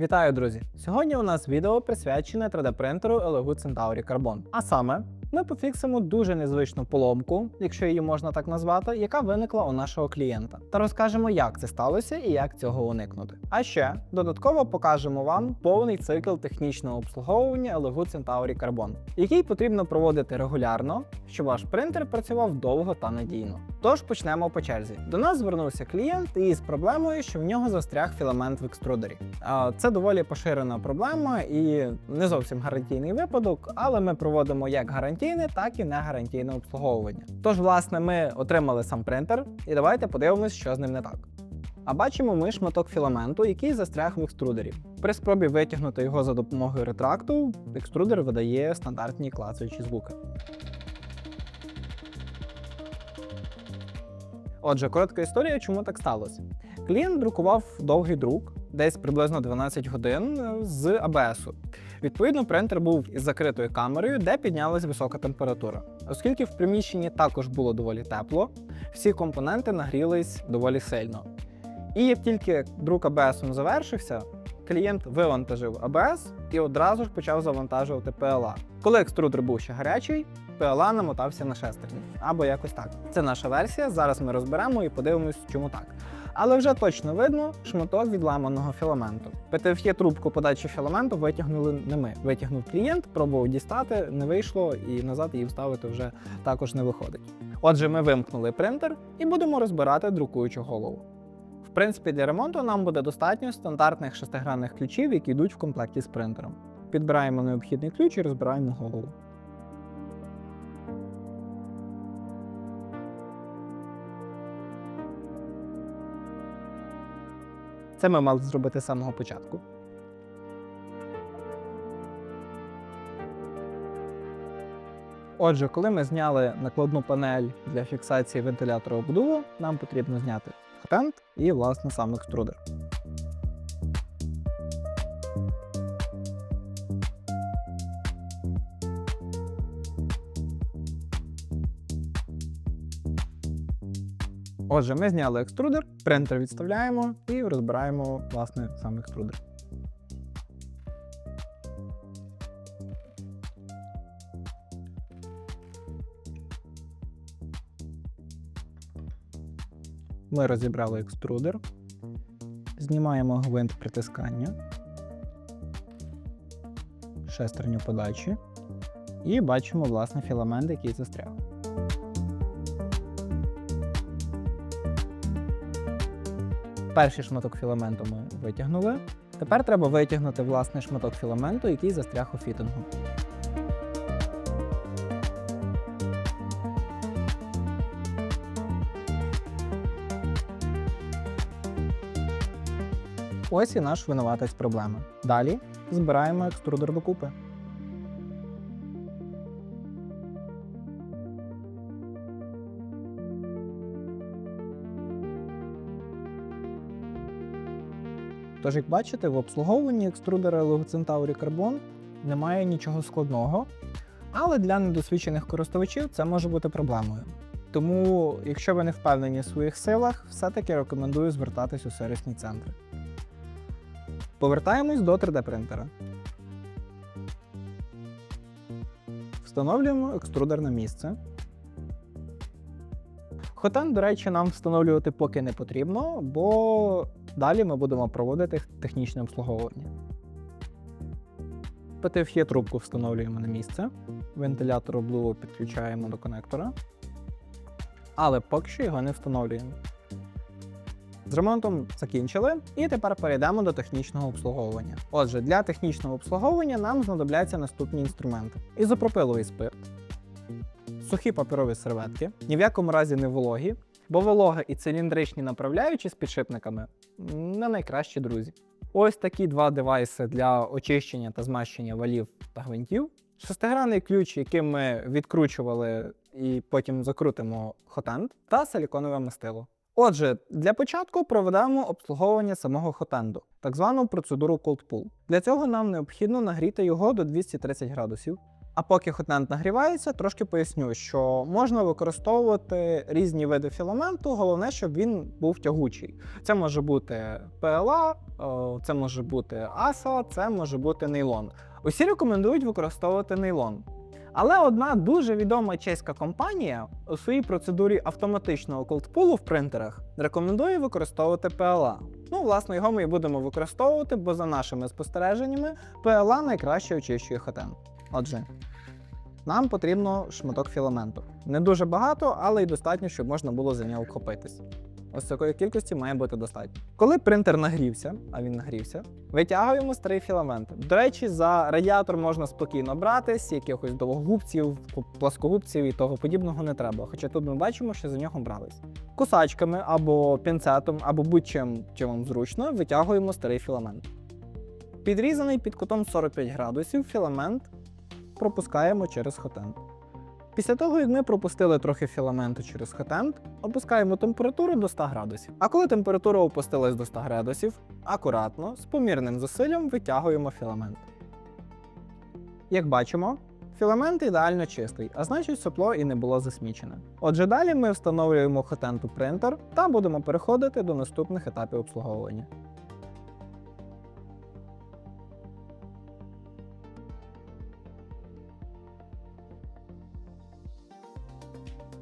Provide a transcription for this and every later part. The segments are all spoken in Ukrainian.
Вітаю, друзі! Сьогодні у нас відео присвячене 3D-принтеру LEGO Centauri Carbon. А саме, ми пофіксимо дуже незвичну поломку, якщо її можна так назвати, яка виникла у нашого клієнта, та розкажемо, як це сталося і як цього уникнути. А ще додатково покажемо вам повний цикл технічного обслуговування LEGO Centauri Carbon, який потрібно проводити регулярно, щоб ваш принтер працював довго та надійно. Тож почнемо по черзі. До нас звернувся клієнт із проблемою, що в нього застряг філамент в екструдері. Це доволі поширена проблема і не зовсім гарантійний випадок, але ми проводимо як гарантійне, так і не гарантійне обслуговування. Тож, власне, ми отримали сам принтер, і давайте подивимось, що з ним не так. А бачимо ми шматок філаменту, який застряг в екструдері. При спробі витягнути його за допомогою ретракту, екструдер видає стандартні клацаючі звуки. Отже, коротка історія, чому так сталося. Клієнт друкував довгий друк, десь приблизно 12 годин з ABS. Відповідно, принтер був із закритою камерою, де піднялась висока температура. Оскільки в приміщенні також було доволі тепло, всі компоненти нагрілись доволі сильно. І як тільки друк ABS завершився, клієнт вивантажив ABS і одразу ж почав завантажувати PLA. Коли екструдер був ще гарячий, PLA намотався на шестерні або якось так. Це наша версія. Зараз ми розберемо і подивимось, чому так. Але вже точно видно шматок відламаного філаменту. ПТФЄ трубку подачі філаменту витягнули не ми. Витягнув клієнт, пробував дістати, не вийшло, і назад її вставити вже також не виходить. Отже, ми вимкнули принтер і будемо розбирати друкуючу голову. В принципі, для ремонту нам буде достатньо стандартних шестигранних ключів, які йдуть в комплекті з принтером. Підбираємо необхідний ключ і розбираємо голову. Це ми мали зробити з самого початку. Отже, коли ми зняли накладну панель для фіксації вентилятора обдуву, нам потрібно зняти хатент і, власне, сам екструдер. Отже, ми зняли екструдер, принтер відставляємо і розбираємо власне сам екструдер. Ми розібрали екструдер, знімаємо гвинт притискання, шестерню подачі і бачимо власне філамент, який застряг. Перший шматок філаменту ми витягнули. Тепер треба витягнути власний шматок філаменту, який застряг у фітингу. Ось і наш винуватець проблеми. Далі збираємо екструдер докупи. Тож, як бачите, в обслуговуванні екструдера Centauri Carbon немає нічого складного, але для недосвідчених користувачів це може бути проблемою. Тому, якщо ви не впевнені в своїх силах, все-таки рекомендую звертатись у сервісні центри. Повертаємось до 3D принтера. Встановлюємо екструдер на місце. Хотен, до речі, нам встановлювати поки не потрібно, бо далі ми будемо проводити технічне обслуговування. ПТФЄ трубку встановлюємо на місце. Вентилятор обдуву підключаємо до конектора. Але поки що його не встановлюємо. З ремонтом закінчили, і тепер перейдемо до технічного обслуговування. Отже, для технічного обслуговування нам знадобляться наступні інструменти: ізопропиловий спирт, сухі паперові серветки, ні в якому разі не вологі, бо волога і циліндричні направляючі з підшипниками не найкращі друзі. Ось такі два девайси для очищення та змащення валів та гвинтів. Шестигранний ключ, яким ми відкручували і потім закрутимо хотенд, та силіконове мастило. Отже, для початку проведемо обслуговування самого хотенду, так звану процедуру Cold Pull. Для цього нам необхідно нагріти його до 230 градусів. А поки хотент нагрівається, трошки поясню, що можна використовувати різні види філаменту, головне, щоб він був тягучий. Це може бути PLA, це може бути ASA, це може бути нейлон. Усі рекомендують використовувати нейлон. Але одна дуже відома чеська компанія у своїй процедурі автоматичного колдпулу в принтерах рекомендує використовувати PLA. Ну, власне, його ми і будемо використовувати, бо за нашими спостереженнями PLA найкраще очищує хотен. Отже, нам потрібно шматок філаменту. Не дуже багато, але й достатньо, щоб можна було за нього вхопитись. Ось такої кількості має бути достатньо. Коли принтер нагрівся, а він нагрівся, витягуємо старий філамент. До речі, за радіатор можна спокійно братись, якихось довгогубців, плоскогубців і того подібного не треба. Хоча тут ми бачимо, що за нього брались. Кусачками або пінцетом, або будь-чим, чим вам зручно, витягуємо старий філамент. Підрізаний під кутом 45 градусів філамент пропускаємо через хотент. Після того, як ми пропустили трохи філаменту через хотент, опускаємо температуру до 100 градусів. А коли температура опустилась до 100 градусів, акуратно, з помірним зусиллям витягуємо філамент. Як бачимо, філамент ідеально чистий, а значить сопло і не було засмічене. Отже, далі ми встановлюємо хотент у принтер та будемо переходити до наступних етапів обслуговування.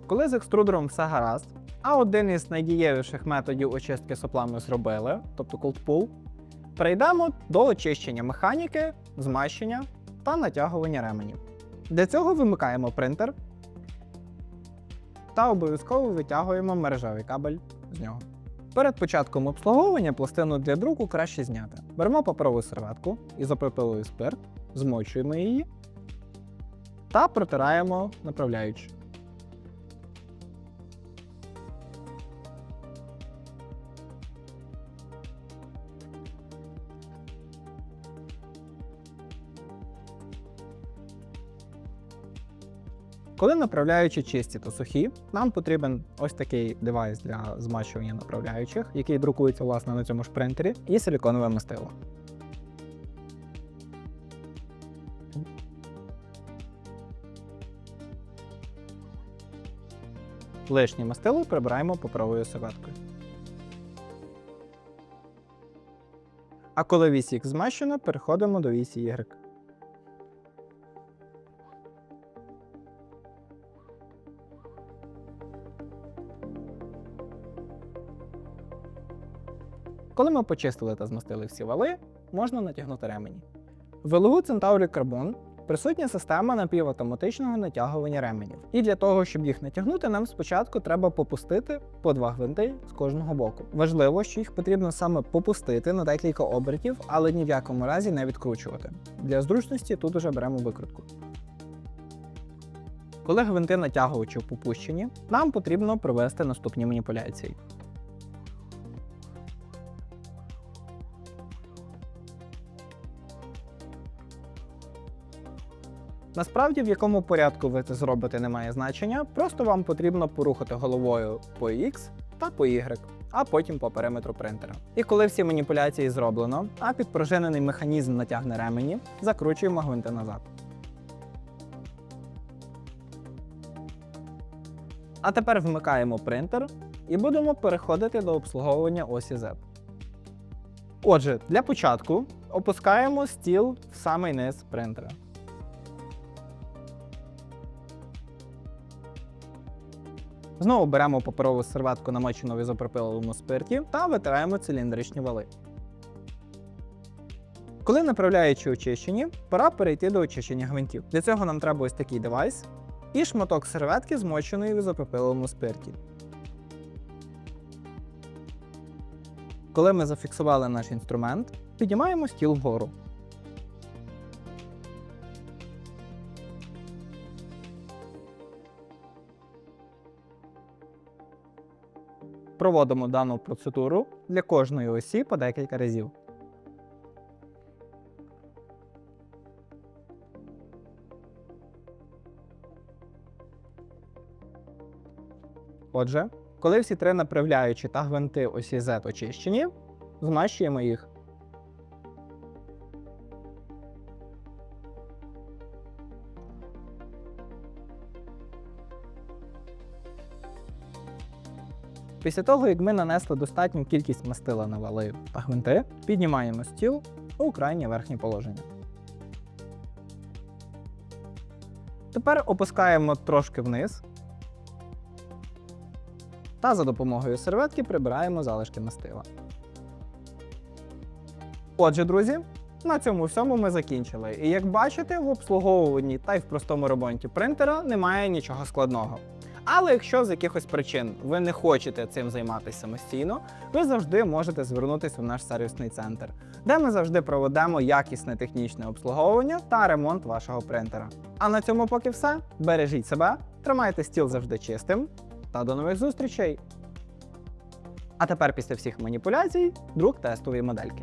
Коли з екструдером все гаразд, а один із найдієвіших методів очистки сопла ми зробили, тобто cold pull, перейдемо до очищення механіки, змащення та натягування ременів. Для цього вимикаємо принтер та обов'язково витягуємо мережевий кабель з нього. Перед початком обслуговування пластину для друку краще зняти. Беремо паперову серветку ізопропиловий спирт, змочуємо її та протираємо направляючи. Коли направляючі чисті та сухі, нам потрібен ось такий девайс для змащування направляючих, який друкується власне на цьому ж принтері, і силіконове мастило. Лишнє мастило прибираємо паперовою серветкою. А коли вісь змащено, переходимо до вісі Y. Коли ми почистили та змастили всі вали, можна натягнути ремені. В LGU Centauri Carbon присутня система напівавтоматичного натягування ременів. І для того, щоб їх натягнути, нам спочатку треба попустити по два гвинти з кожного боку. Важливо, що їх потрібно саме попустити на декілька обертів, але ні в якому разі не відкручувати. Для зручності тут уже беремо викрутку. Коли гвинти натягувачів попущені, нам потрібно провести наступні маніпуляції. Насправді, в якому порядку ви це зробите, не має значення. Просто вам потрібно порухати головою по X та по Y, а потім по периметру принтера. І коли всі маніпуляції зроблено, а підпружинений механізм натягне ремені, закручуємо гвинти назад. А тепер вмикаємо принтер і будемо переходити до обслуговування осі Z. Отже, для початку опускаємо стіл в самий низ принтера. Знову беремо паперову серветку, намочену в ізопропиловому спирті, та витираємо циліндричні вали. Коли направляючи очищені, пора перейти до очищення гвинтів. Для цього нам треба ось такий девайс і шматок серветки, змоченої в ізопропиловому спирті. Коли ми зафіксували наш інструмент, піднімаємо стіл вгору. Проводимо дану процедуру для кожної осі по декілька разів. Отже, коли всі три направляючі та гвинти осі Z очищені, змащуємо їх. Після того, як ми нанесли достатню кількість мастила на вали та гвинти, піднімаємо стіл у крайнє верхнє положення. Тепер опускаємо трошки вниз та за допомогою серветки прибираємо залишки мастила. Отже, друзі, на цьому всьому ми закінчили. І як бачите, в обслуговуванні та й в простому ремонті принтера немає нічого складного. Але якщо з якихось причин ви не хочете цим займатися самостійно, ви завжди можете звернутися в наш сервісний центр, де ми завжди проведемо якісне технічне обслуговування та ремонт вашого принтера. А на цьому поки все. Бережіть себе, тримайте стіл завжди чистим та до нових зустрічей! А тепер після всіх маніпуляцій друк тестової модельки.